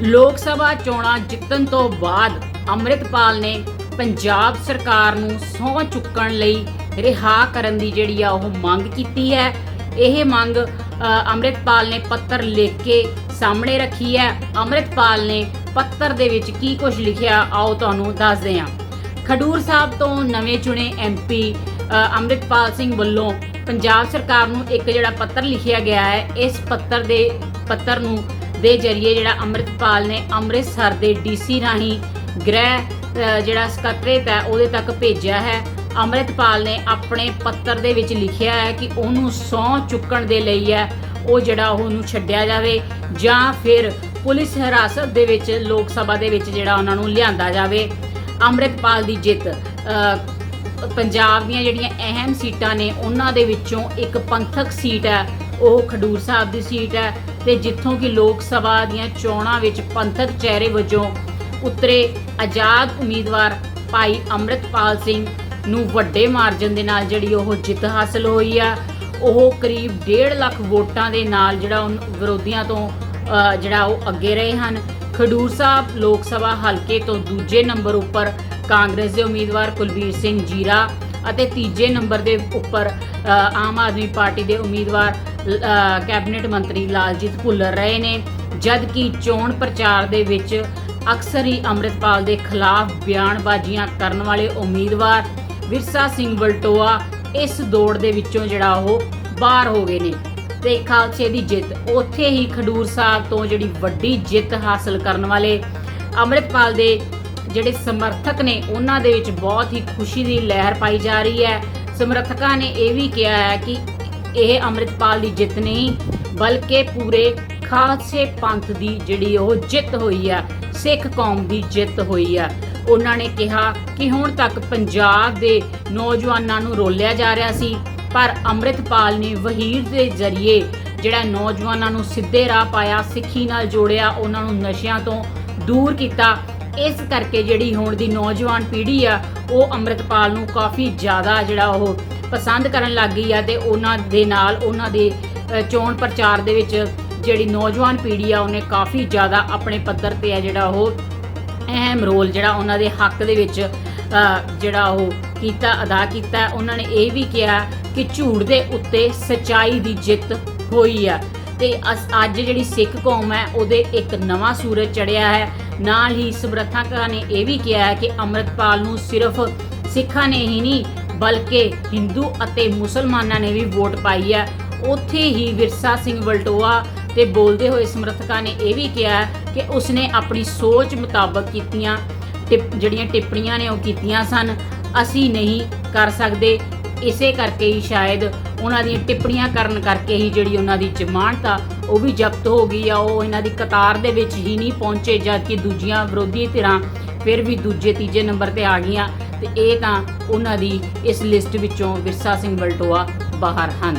ਲੋਕ ਸਭਾ ਚੋਣਾਂ ਜਿੱਤਣ ਤੋਂ ਬਾਅਦ ਅੰਮ੍ਰਿਤਪਾਲ ਨੇ ਪੰਜਾਬ ਸਰਕਾਰ ਨੂੰ ਸਹੁੰ ਚੁੱਕਣ ਲਈ ਰਿਹਾ ਕਰਨ ਦੀ ਜਿਹੜੀ ਆ ਉਹ ਮੰਗ ਕੀਤੀ ਹੈ। ਇਹ ਮੰਗ ਅ, ਅੰਮ੍ਰਿਤਪਾਲ ਨੇ ਪੱਤਰ ਲਿਖ ਕੇ ਸਾਹਮਣੇ ਰੱਖੀ ਹੈ। ਅੰਮ੍ਰਿਤਪਾਲ ਨੇ ਪੱਤਰ ਦੇ ਵਿੱਚ ਕੀ ਕੁਝ ਲਿਖਿਆ ਆਓ ਤੁਹਾਨੂੰ ਦੱਸਦੇ ਹਾਂ। ਖਡੂਰ ਸਾਹਿਬ ਤੋਂ ਨਵੇਂ ਚੁਣੇ ਐਮਪੀ ਅੰਮ੍ਰਿਤਪਾਲ ਸਿੰਘ ਵੱਲੋਂ ਪੰਜਾਬ ਸਰਕਾਰ ਨੂੰ ਇੱਕ ਜਿਹੜਾ ਪੱਤਰ ਲਿਖਿਆ ਗਿਆ ਹੈ ਇਸ ਪੱਤਰ ਦੇ ਪੱਤਰ ਨੂੰ ਦੇ ਜਰੀਏ ਜਿਹੜਾ ਅੰਮ੍ਰਿਤਪਾਲ ਨੇ ਅੰਮ੍ਰਿਤਸਰ ਦੇ ਡੀਸੀ ਰਾਹੀਂ ਗ੍ਰਹਿ ਜਿਹੜਾ ਸਕੱਤਰੇਤ ਹੈ, ਉਹਦੇ ਤੱਕ ਭੇਜਿਆ ਹੈ। ਅੰਮ੍ਰਿਤਪਾਲ ਨੇ ਆਪਣੇ ਪੱਤਰ ਦੇ ਵਿੱਚ ਲਿਖਿਆ ਹੈ ਕਿ ਉਹਨੂੰ ਸਹੁੰ ਚੁੱਕਣ ਦੇ ਲਈ ਹੈ, ਉਹ ਜਿਹੜਾ ਉਹਨੂੰ ਛੱਡਿਆ ਜਾਵੇ ਜਾਂ ਫਿਰ ਪੁਲਿਸ ਹਿਰਾਸਤ ਦੇ ਵਿੱਚ, ਲੋਕ ਸਭਾ ਦੇ ਵਿੱਚ ਜਿਹੜਾ ਉਹਨਾਂ ਨੂੰ ਲਿਆਂਦਾ ਜਾਵੇ। ਅੰਮ੍ਰਿਤਪਾਲ ਦੀ ਜਿੱਤ ਪੰਜਾਬ ਦੀਆਂ ਜਿਹੜੀਆਂ ਅਹਿਮ ਸੀਟਾਂ ਨੇ, ਉਹਨਾਂ ਦੇ ਵਿੱਚੋਂ ਇੱਕ ਪੰਥਕ ਸੀਟ ਹੈ, ਉਹ ਖਡੂਰ ਸਾਹਿਬ ਦੀ ਸੀਟ ਹੈ। ਤੇ ਜਿੱਥੋਂ ਕਿ ਲੋਕ ਸਭਾ ਦੀਆਂ ਚੋਣਾਂ ਵਿੱਚ ਪੰਥਕ ਚਿਹਰੇ ਵਜੋਂ ਉਤਰੇ ਆਜ਼ਾਦ ਉਮੀਦਵਾਰ ਭਾਈ ਅੰਮ੍ਰਿਤਪਾਲ ਸਿੰਘ ਨੂੰ ਵੱਡੇ ਮਾਰਜਨ ਦੇ ਨਾਲ ਜਿਹੜੀ ਉਹ ਜਿੱਤ ਹਾਸਲ ਹੋਈ ਆ। ਉਹ ਕਰੀਬ 1.5 ਲੱਖ ਵੋਟਾਂ ਦੇ ਨਾਲ ਜਿਹੜਾ ਉਨ ਵਿਰੋਧੀਆਂ ਤੋਂ ਜਿਹੜਾ ਉਹ ਅੱਗੇ ਰਹੇ ਹਨ। ਖਡੂਰ ਸਾਹਿਬ ਲੋਕ ਸਭਾ ਹਲਕੇ ਤੋਂ ਦੂਜੇ ਨੰਬਰ ਉੱਪਰ ਕਾਂਗਰਸ ਦੇ ਉਮੀਦਵਾਰ ਕੁਲਬੀਰ ਸਿੰਘ ਜੀਰਾ ਅਤੇ ਤੀਜੇ ਨੰਬਰ ਦੇ ਉੱਪਰ ਆਮ ਆਦਮੀ ਪਾਰਟੀ ਦੇ ਉਮੀਦਵਾਰ ਕੈਬਨਿਟ ਮੰਤਰੀ ਲਾਲਜੀਤ ਭੁੱਲਰ ਰਹੇ ਨੇ ਜਦ ਕਿ ਚੋਣ ਪ੍ਰਚਾਰ ਦੇ ਵਿੱਚ ਅਕਸਰ ਹੀ ਅੰਮ੍ਰਿਤਪਾਲ ਦੇ ਖਿਲਾਫ ਬਿਆਨਬਾਜ਼ੀਆਂ ਕਰਨ ਵਾਲੇ ਉਮੀਦਵਾਰ ਵਿਰਸਾ ਸਿੰਘ ਵਲਟੋਆ ਇਸ ਦੌੜ ਦੇ ਵਿੱਚੋਂ ਜਿਹੜਾ ਉਹ ਬਾਹਰ ਹੋ ਗਏ ਨੇ। ਤੇ ਖਾਲਸੇ ਦੀ ਜਿੱਤ, ਉੱਥੇ ਹੀ ਖਡੂਰ ਸਾਹਿਬ ਤੋਂ ਜਿਹੜੀ ਵੱਡੀ ਜਿੱਤ ਹਾਸਲ ਕਰਨ ਵਾਲੇ ਅੰਮ੍ਰਿਤਪਾਲ ਦੇ ਜਿਹੜੇ ਸਮਰਥਕ ਨੇ, ਉਹਨਾਂ ਦੇ ਵਿੱਚ ਬਹੁਤ ਹੀ ਖੁਸ਼ੀ ਦੀ ਲਹਿਰ ਪਾਈ ਜਾ ਰਹੀ ਹੈ। ਸਮਰਥਕਾਂ ਨੇ ਇਹ ਵੀ ਕਿਹਾ ਹੈ ਕਿ ਇਹ ਅੰਮ੍ਰਿਤਪਾਲ ਦੀ ਜਿੱਤ ਨਹੀਂ, ਬਲਕਿ ਪੂਰੇ ਖਾਲਸੇ ਪੰਥ ਦੀ ਜਿਹੜੀ ਉਹ ਜਿੱਤ ਹੋਈ ਆ, ਸਿੱਖ ਕੌਮ ਦੀ ਜਿੱਤ ਹੋਈ ਆ। ਉਹਨਾਂ ਨੇ ਕਿਹਾ ਕਿ ਹੁਣ ਤੱਕ ਪੰਜਾਬ ਦੇ ਨੌਜਵਾਨਾਂ ਨੂੰ ਰੋਲਿਆ ਜਾ ਰਿਹਾ ਸੀ, ਪਰ ਅੰਮ੍ਰਿਤਪਾਲ ਨੇ ਵਹੀਰ ਦੇ ਜ਼ਰੀਏ ਜਿਹੜਾ ਨੌਜਵਾਨਾਂ ਨੂੰ ਸਿੱਧੇ ਰਾਹ ਪਾਇਆ, ਸਿੱਖੀ ਨਾਲ ਜੋੜਿਆ, ਉਹਨਾਂ ਨੂੰ ਨਸ਼ਿਆਂ ਤੋਂ ਦੂਰ ਕੀਤਾ। ਇਸ ਕਰਕੇ ਜਿਹੜੀ ਹੁਣ ਦੀ ਨੌਜਵਾਨ ਪੀੜ੍ਹੀ ਆ, ਉਹ ਅੰਮ੍ਰਿਤਪਾਲ ਨੂੰ ਕਾਫੀ ਜ਼ਿਆਦਾ ਜਿਹੜਾ ਉਹ ਪਸੰਦ ਕਰਨ ਲੱਗ ਗਈ ਆ ਤੇ ਉਹਨਾਂ ਦੇ ਨਾਲ ਉਹਨਾਂ ਦੇ ਚੋਣ ਪ੍ਰਚਾਰ ਦੇ ਵਿੱਚ ਜਿਹੜੀ ਨੌਜਵਾਨ ਪੀੜ੍ਹੀ ਆ, ਉਹਨੇ ਕਾਫੀ ਜ਼ਿਆਦਾ ਆਪਣੇ ਪੱਧਰ ਤੇ ਆ ਜਿਹੜਾ ਉਹ ਅਹਿਮ ਰੋਲ ਜਿਹੜਾ ਉਹਨਾਂ ਦੇ ਹੱਕ ਦੇ ਵਿੱਚ ਜਿਹੜਾ ਉਹ ਕੀਤਾ, ਅਦਾ ਕੀਤਾ। ਉਹਨਾਂ ਨੇ ਇਹ ਵੀ ਕਿਹਾ ਕਿ ਝੂਠ ਦੇ ਉੱਤੇ ਸਚਾਈ ਦੀ ਜਿੱਤ ਹੋਈ ਆ। ਤੇ ਅੱਜ ਜਿਹੜੀ ਸਿੱਖ ਕੌਮ ਹੈ, ਉਹਦੇ ਇੱਕ ਨਵਾਂ ਸੂਰਜ ਚੜਿਆ ਹੈ। ਨਾਲ ਹੀ ਸਮਰਥਕਾਂ ਨੇ ਇਹ ਵੀ ਕਿਹਾ ਹੈ ਕਿ ਅੰਮ੍ਰਿਤਪਾਲ ਨੂੰ ਸਿਰਫ ਸਿੱਖਾਂ ਨੇ ਹੀ ਨਹੀਂ ਬਲਕਿ ਹਿੰਦੂ ਅਤੇ ਮੁਸਲਮਾਨਾਂ ਨੇ ਵੀ ਵੋਟ ਪਾਈ ਹੈ। ਉੱਥੇ ਹੀ ਵਿਰਸਾ ਸਿੰਘ ਵਲਟੋਆ ਤੇ ਬੋਲਦੇ ਹੋਏ ਸਮਰਥਕਾਂ ਨੇ ਇਹ ਵੀ ਕਿਹਾ ਕਿ ਉਸਨੇ ਆਪਣੀ ਸੋਚ ਮੁਤਾਬਕ ਕੀਤੀਆਂ, ਟਿਪ, ਜਿਹੜੀਆਂ ਟਿੱਪਣੀਆਂ ਨੇ ਉਹ ਕੀਤੀਆਂ ਸਨ। ਅਸੀਂ ਨਹੀਂ ਕਰ ਸਕਦੇ। ਇਸੇ ਕਰਕੇ ਹੀ ਸ਼ਾਇਦ ਉਹਨਾਂ ਦੀਆਂ ਟਿੱਪਣੀਆਂ ਕਰਨ ਕਰਕੇ ਹੀ ਜਿਹੜੀ ਉਹਨਾਂ ਦੀ ਜ਼ਮਾਨਤ ਆ ਉਹ ਵੀ ਜ਼ਬਤ ਹੋ ਗਈ ਆ। ਉਹ ਇਹਨਾਂ ਦੀ ਕਤਾਰ ਦੇ ਵਿੱਚ ਹੀ ਨਹੀਂ ਪਹੁੰਚੇ ਜਦ ਕਿ ਦੂਜੀਆਂ ਵਿਰੋਧੀ ਧਿਰਾਂ ਫਿਰ ਵੀ ਦੂਜੇ, ਤੀਜੇ ਨੰਬਰ ਤੇ ਆ ਗਈਆਂ ਤੇ ਇਹ ਤਾਂ ਉਹਨਾਂ ਦੀ ਇਸ ਲਿਸਟ ਵਿੱਚੋਂ ਵਿਰਸਾ ਸਿੰਘ ਬਲਟੋਆ ਬਾਹਰ ਹਨ।